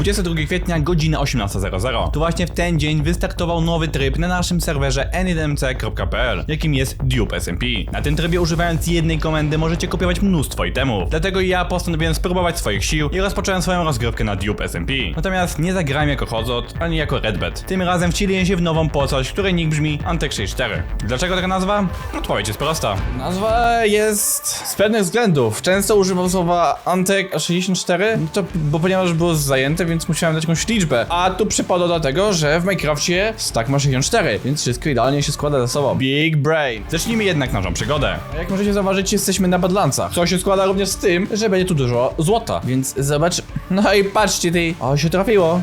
22 kwietnia, godzina 18.00. To właśnie w ten dzień wystartował nowy tryb na naszym serwerze n1c.pl, jakim jest Dupe SMP. Na tym trybie używając jednej komendy możecie kopiować mnóstwo itemów. Dlatego ja postanowiłem spróbować swoich sił i rozpocząłem swoją rozgrywkę na Dupe SMP. Natomiast nie zagrałem jako Hozot, ani jako Redbet. Tym razem wcieliłem się w nową postać, której nick brzmi Antek64. Dlaczego taka nazwa? Odpowiedź jest prosta. Nazwa jest z pewnych względów. Często używam słowa Antek 64, no to, bo ponieważ było zajęte, więc musiałem dać jakąś liczbę. A tu przypadło dlatego, że w Minecrafcie stack ma 64, więc wszystko idealnie się składa ze sobą. Big brain. Zacznijmy jednak naszą przygodę. Jak możecie zauważyć, jesteśmy na Badlancach, co się składa również z tym, że będzie tu dużo złota, więc zobacz... No i patrzcie ty, o się trafiło.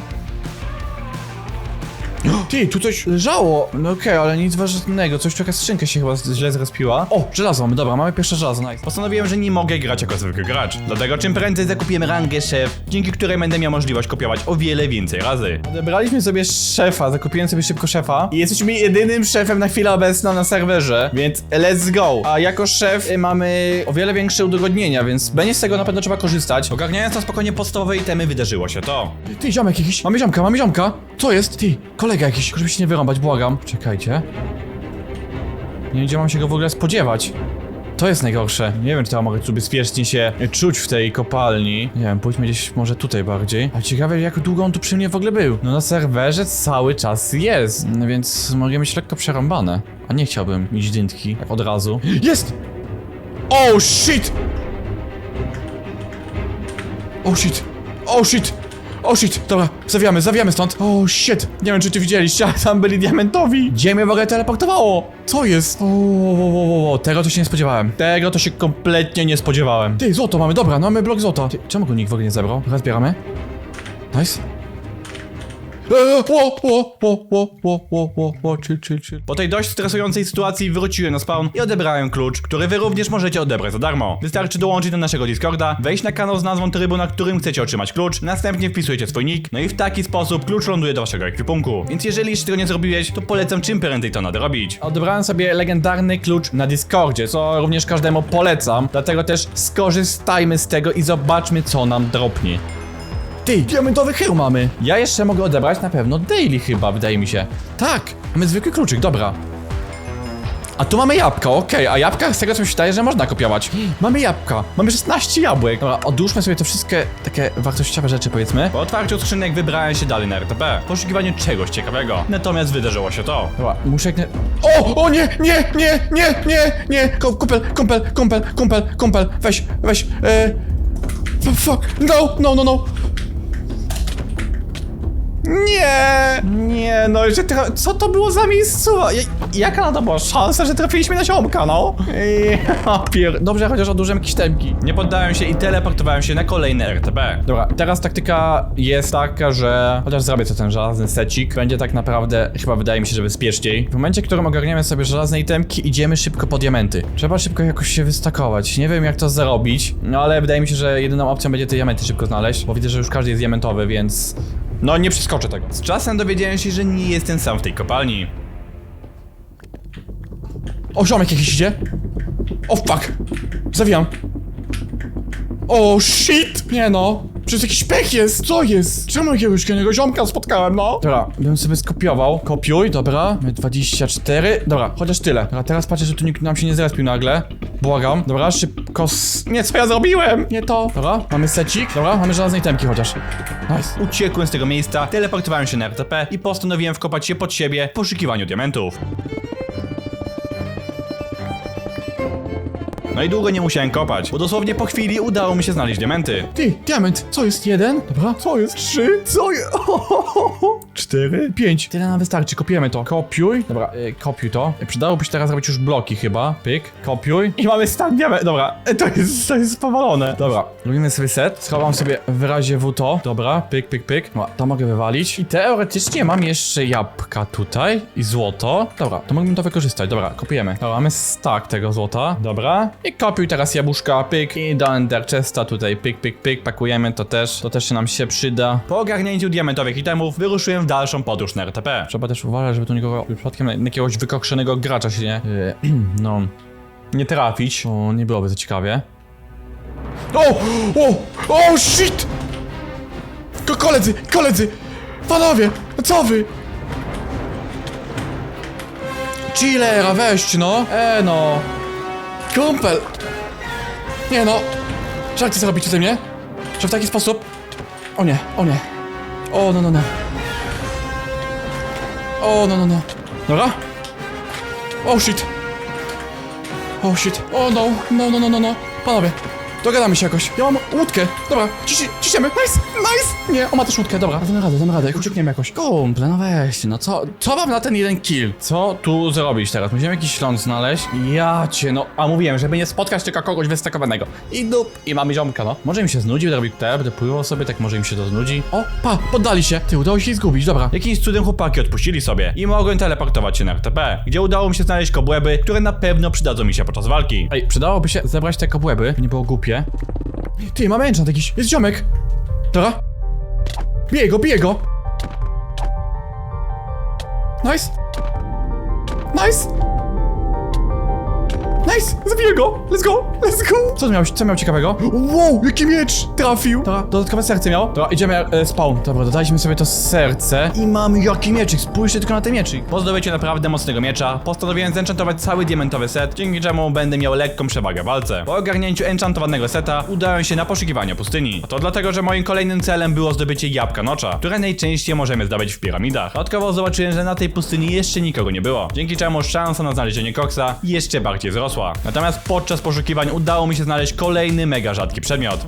Ty, tu coś leżało. No okej, ale nic ważnego, coś tu jakaś skrzynka się chyba źle zrespiła. O, żelazo mamy, dobra, mamy pierwsze żelazo, nice. Postanowiłem, że nie mogę grać jako zwykły gracz. Dlatego czym prędzej zakupiłem rangę szef, dzięki której będę miał możliwość kopiować o wiele więcej razy. Odebraliśmy sobie szefa, zakupiłem sobie szybko szefa i jesteśmy jedynym szefem na chwilę obecną na serwerze, więc let's go. A jako szef y, mamy o wiele większe udogodnienia, więc będzie z tego na pewno trzeba korzystać. Ogarniając na spokojnie podstawowe itemy wydarzyło się to. Ty, ziomek jakiś, mamy ziomka, mamy ziomka. Co jest? Ty, kolega jakiś, żeby się nie wyrąbać, błagam. Czekajcie. Nie wiem, gdzie mam się go w ogóle spodziewać. To jest najgorsze. Nie wiem, czy to mogę tu bezpiecznie się czuć w tej kopalni. Nie wiem, pójdźmy gdzieś może tutaj bardziej. Ale ciekawe, jak długo on tu przy mnie w ogóle był. No na serwerze cały czas jest, no więc mogę mieć lekko przerąbane. A nie chciałbym mieć dętki, tak od razu. Jest! Oh shit! Oh shit! Oh shit! Oh shit! Dobra, zawiamy, zawiamy stąd. Oh shit! Nie wiem, czy ty widzieliście, ale tam byli diamentowi. Gdzie mnie w ogóle teleportowało? Co jest? O, o, o, o, tego to się nie spodziewałem. Tego to się kompletnie nie spodziewałem. Ty, złoto mamy, dobra, no mamy blok złota. Ty, czemu go nikt w ogóle nie zebrał? Teraz zbieramy. Nice. Eee, chill, chill, chill. Po tej dość stresującej sytuacji wróciłem na spawn i odebrałem klucz, który wy również możecie odebrać za darmo. Wystarczy dołączyć do naszego Discorda, wejść na kanał z nazwą trybu, na którym chcecie otrzymać klucz, następnie wpisujecie swój nick, no i w taki sposób klucz ląduje do waszego ekwipunku. Więc jeżeli jeszcze tego nie zrobiłeś, to polecam czym prędzej to nadrobić. Odebrałem sobie legendarny klucz na Discordzie, co również każdemu polecam, dlatego też skorzystajmy z tego i zobaczmy co nam dropnie. Ty, diamentowy heł mamy! Ja jeszcze mogę odebrać na pewno daily chyba, wydaje mi się. Tak, mamy zwykły kluczyk, dobra. A tu mamy jabłka, okej, a jabłka z tego co mi się wydaje, że można kopiować. Mamy jabłka, mamy 16 jabłek. Dobra, odłóżmy sobie te wszystkie takie wartościowe rzeczy powiedzmy. Po otwarciu skrzynek wybrałem się dalej na RTP, w poszukiwaniu czegoś ciekawego. Natomiast wydarzyło się to. Dobra, muszę jak nie... O! O nie! Nie! Nie! Nie! Nie! Nie! Ko- Kumpel! Kumpel! Kumpel! Kumpel! Kumpel! Weź! Weź! E... f- Fuck! No! No! No! No! Nie! No jeszcze. Co to było za miejscowa? Ja- Jaka na to była szansa, że trafiliśmy na ziomka, no? Ja pier... Dobrze, chociaż odłożyłem jakieś temki. Nie poddałem się i teleportowałem się na kolejne RTP. Dobra, teraz taktyka jest taka, że chociaż zrobię co ten żelazny secik, będzie tak naprawdę, chyba wydaje mi się, że bezpieczniej. W momencie, w którym ogarniemy sobie żelazne itemki, idziemy szybko po diamenty. Trzeba szybko jakoś się wystakować. Nie wiem jak to zrobić, no ale wydaje mi się, że jedyną opcją będzie te diamenty szybko znaleźć, bo widzę, że już każdy jest diamentowy, więc... No nie przeskoczę tego. Z czasem dowiedziałem się, że nie jestem sam w tej kopalni. O, ziomek jakiś idzie. O, fuck. Zawijam. O, shit. Nie no. Przez jakiś pech jest. Co jest? Czemu jakiegoś kolejnego ziomka spotkałem, no? Dobra, bym sobie skopiował. Kopiuj, dobra. Mamy 24. Dobra, chociaż tyle. Dobra, teraz patrzę, że tu nikt nam się nie zrespił nagle. Błagam. Dobra, szybko s... Nie, co ja zrobiłem? Nie to. Dobra, mamy secik. Dobra, mamy żelazne itemki chociaż. Nice. Uciekłem z tego miejsca, teleportowałem się na RTP i postanowiłem wkopać się pod siebie w poszukiwaniu diamentów. No i długo nie musiałem kopać, bo dosłownie po chwili udało mi się znaleźć diamenty. Ty, diament. Co jest? Jeden? Dobra. Co jest? Trzy? Co jest? Cztery? Pięć. Tyle nam wystarczy, kopiujemy to. Kopiuj. Dobra, y, kopiuj to. Y, Przydałoby się teraz zrobić już bloki chyba. Pyk, kopiuj. I mamy stan diament. Dobra, y, to jest, to jest powalone. Dobra, robimy sobie set. Schowam sobie w razie W to. Dobra, pyk, pyk, pyk. Dobra, to mogę wywalić. I teoretycznie mam jeszcze jabłka tutaj i złoto. Dobra, to mógłbym to wykorzystać. Dobra, kopiujemy. Dobra, mamy stack tego złota. Dobra. I kopiuj teraz jabłuszka, pyk. I do ender chesta tutaj, pyk, pyk, pyk. Pakujemy to też. To też nam się przyda. Po ogarnięciu diamentowych itemów wyruszyłem w dalszą podróż na RTP. Trzeba też uważać, żeby tu nikogo przypadkiem na jakiegoś wykokszonego gracza się nie. Yy, no. Nie trafić. O, nie byłoby to ciekawie. O! O! O shit! K koledzy, koledzy! Panowie, no co wy? Chillera, weźcie no. E no. Kumpel. Nie no. Żarty zrobicie ze mnie? Że w taki sposób? O nie, o nie. O no no no. O no no no. Dobra? Oh shit. Oh shit. O no, no no no no no. Panowie, dogadamy się jakoś. Ja mam łódkę. Dobra, ciszy, ciśniemy. Nice, nice. Nie, on ma też łódkę, dobra. Damy radę, damy radę. Uciekniemy jakoś. Kumple, no weźcie, no co, co wam na ten jeden kill? Co tu zrobić teraz? Musimy jakiś ląd znaleźć. Ja cię, no, a mówiłem, żeby nie spotkać tylko kogoś wystakowanego. I dup, i mamy ziomka, no. Może im się znudzi, robił te, będę pływał sobie, tak może im się to znudzi. O, pa, poddali się. Ty, udało się ich zgubić, dobra. Jakimś cudem chłopaki odpuścili sobie i mogłem teleportować się na RTP, gdzie udało mi się znaleźć kobłęby, które na pewno przydadzą mi się podczas walki. Ej, przydałoby się zebrać te kobłęby, by nie było głupie. Ty, mamy enchant jakiś. Jest ziomek. Dobra. Bije go, bije go. Nice. Nice. Nice, zabiję go! Let's go! Let's go! Co miał, co miał ciekawego? Wow, jaki miecz! Trafił! Dobra, dodatkowe serce miał. Dobra, idziemy e, spawn. Dobra, dodaliśmy sobie to serce. I mamy jaki mieczyk, spójrzcie tylko na ten mieczyk. Po zdobyciu naprawdę mocnego miecza, postanowiłem zenchantować cały diamentowy set, dzięki czemu będę miał lekką przewagę w walce. Po ogarnięciu enchantowanego seta udałem się na poszukiwanie pustyni. A to dlatego, że moim kolejnym celem było zdobycie jabłka nocza, które najczęściej możemy zdobyć w piramidach. Dodatkowo zobaczyłem, że na tej pustyni jeszcze nikogo nie było, dzięki czemu szansa na znalezienie koksa jeszcze bardziej wzrosła. Natomiast podczas poszukiwań udało mi się znaleźć kolejny mega rzadki przedmiot.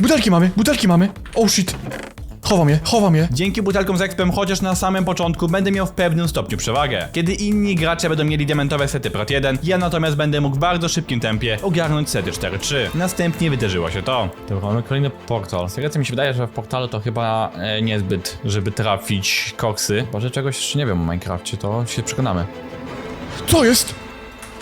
Butelki mamy, butelki mamy. Oh shit. Chowam je, chowam je. Dzięki butelkom z expem, chociaż na samym początku będę miał w pewnym stopniu przewagę. Kiedy inni gracze będą mieli diamentowe sety Prat 1, ja natomiast będę mógł w bardzo szybkim tempie ogarnąć sety 4-3. Następnie wydarzyło się to. Dobra, mamy kolejny portal. Z tego co mi się wydaje, że w portalu to chyba e, niezbyt, żeby trafić koksy. Może czegoś jeszcze nie wiem o Minecrafcie, to się przekonamy. Co jest?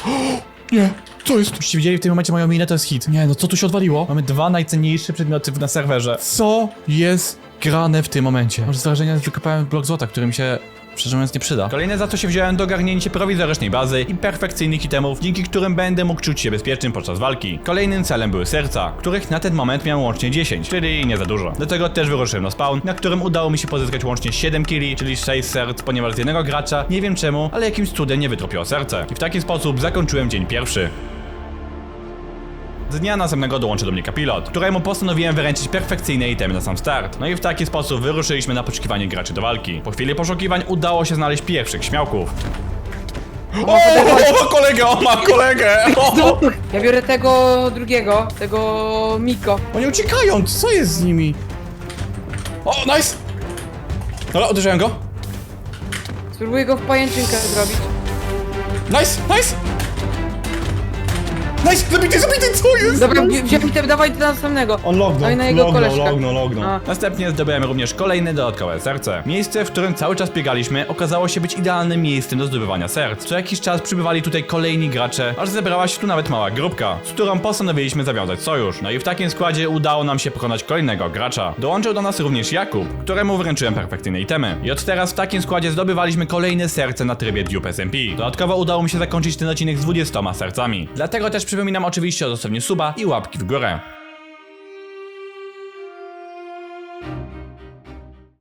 Nie, co jest? Byście widzieli w tym momencie moją minę, to jest hit. Nie, no co tu się odwaliło? Mamy dwa najcenniejsze przedmioty na serwerze. Co jest grane w tym momencie? Może z wrażenia wykopałem blok złota, który mi się, szczerze mówiąc, nie przyda. Kolejne za co się wziąłem do ogarnięcie prowizorycznej bazy i perfekcyjnych itemów, dzięki którym będę mógł czuć się bezpiecznym podczas walki. Kolejnym celem były serca, których na ten moment miałem łącznie 10, czyli nie za dużo. Do tego też wyruszyłem na spawn, na którym udało mi się pozyskać łącznie 7 killi, czyli 6 serc, ponieważ z jednego gracza, nie wiem czemu, ale jakimś cudem nie wytropiło serce. I w taki sposób zakończyłem dzień pierwszy. Z dnia następnego dołączył do mnie kapilot, któremu postanowiłem wyręczyć perfekcyjne itemy na sam start. No i w taki sposób wyruszyliśmy na poszukiwanie graczy do walki. Po chwili poszukiwań udało się znaleźć pierwszych śmiałków. O, o, ma kolegę, o, ma kolegę! O! Ja biorę tego drugiego, tego Miko. Oni uciekają, co jest z nimi? O, nice! Dobra, uderzyłem go. Spróbuję go w pajęczynkę zrobić. Nice, nice! Nice, zabity, zabity, co jest? Dobra, wzi- wziąłem te, dawaj do następnego. On lognął, No i na jego lognął, koleżkę. lognął, lognął. A. Następnie zdobyłem również kolejne dodatkowe serce. Miejsce, w którym cały czas biegaliśmy, okazało się być idealnym miejscem do zdobywania serc. Co jakiś czas przybywali tutaj kolejni gracze, aż zebrała się tu nawet mała grupka, z którą postanowiliśmy zawiązać sojusz. No i w takim składzie udało nam się pokonać kolejnego gracza. Dołączył do nas również Jakub, któremu wręczyłem perfekcyjne itemy. I od teraz w takim składzie zdobywaliśmy kolejne serce na trybie Dupe SMP. Dodatkowo udało mi się zakończyć ten odcinek z 20 sercami. Dlatego też przypominam oczywiście o zostawieniu suba i łapki w górę.